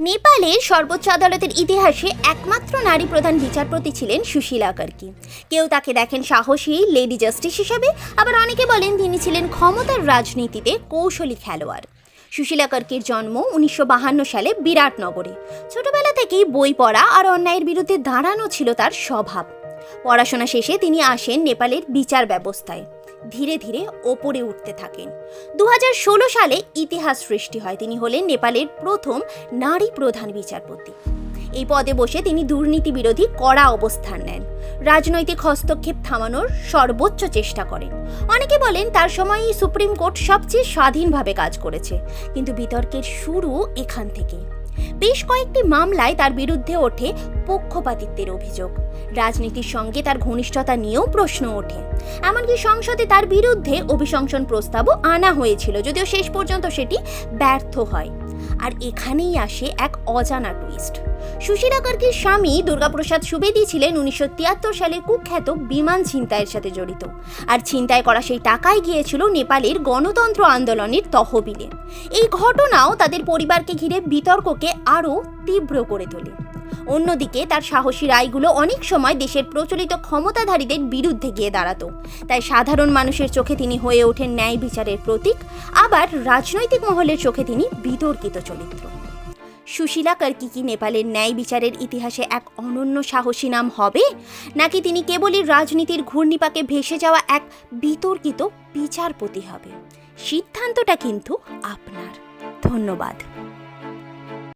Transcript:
নেপালের সর্বোচ্চ আদালতের ইতিহাসে একমাত্র নারী প্রধান বিচারপতি ছিলেন সুশীলা কার্কি কেউ তাকে দেখেন সাহসী, লেডি জাস্টিস হিসাবে, আবার অনেকে বলেন তিনি ছিলেন ক্ষমতার রাজনীতিতে কৌশলী খেলোয়াড়। সুশীলা কার্কির জন্ম উনিশশো সালে বিরাটনগরে। ছোটবেলা থেকেই বই পড়া আর অন্যায়ের বিরুদ্ধে দাঁড়ানো ছিল তার স্বভাব। পড়াশোনা শেষে তিনি আসেন নেপালের বিচার ব্যবস্থায়। ধীরে ধীরে ওপরে উঠতে থাকেন। দু সালে ইতিহাস সৃষ্টি হয়। তিনি হলেন নেপালের প্রথম নারী প্রধান বিচারপতি। এই পদে বসে তিনি দুর্নীতি বিরোধী কড়া অবস্থান নেন। রাজনৈতিক হস্তক্ষেপ থামানোর সর্বোচ্চ চেষ্টা করেন। অনেকে বলেন তার সময় সুপ্রিম কোর্ট সবচেয়ে স্বাধীনভাবে কাজ করেছে। কিন্তু বিতর্কের শুরু এখান থেকে। বেশ কয়েকটি মামলায় তার বিরুদ্ধে ওঠে পক্ষপাতিত্বের অভিযোগ। রাজনীতির সঙ্গে তার ঘনিষ্ঠতা নিয়েও প্রশ্ন ওঠে। এমনকি সংসদে তার বিরুদ্ধে অভিশংসন প্রস্তাবও আনা হয়েছিল, যদিও শেষ পর্যন্ত সেটি ব্যর্থ হয়। আর এখানেই আসে এক অজানা টুইস্ট সুশীলা কার্কির স্বামী দুর্গাপ্রসাদ সুবেদী ছিলেন উনিশশো তিয়াত্তর সালের কুখ্যাত বিমান ছিনতাইয়ের সাথে জড়িত। আর ছিনতাই করা সেই টাকাই গিয়েছিল নেপালের গণতন্ত্র আন্দোলনের তহবিলে। এই ঘটনাও তাদের পরিবারকে ঘিরে বিতর্ককে আরও তীব্র করে তোলে। অন্যদিকে তার সাহসী রায়গুলো অনেক সময় দেশের প্রচলিত ক্ষমতাধারীদের বিরুদ্ধে গিয়ে দাঁড়াতো। তাই সাধারণ মানুষের চোখে তিনি হয়ে ওঠেন ন্যায় বিচারের প্রতীক, আবার রাজনৈতিক মহলের চোখে তিনি বিতর্কিত চরিত্র। সুশীলা কার্কি কি নেপালের ন্যায় বিচারের ইতিহাসে এক অনন্য সাহসী নাম হবে? নাকি তিনি কেবলই রাজনীতির ঘূর্ণিপাকে ভেসে যাওয়া এক বিতর্কিত বিচারপতি হবে? সিদ্ধান্তটা কিন্তু আপনার। ধন্যবাদ।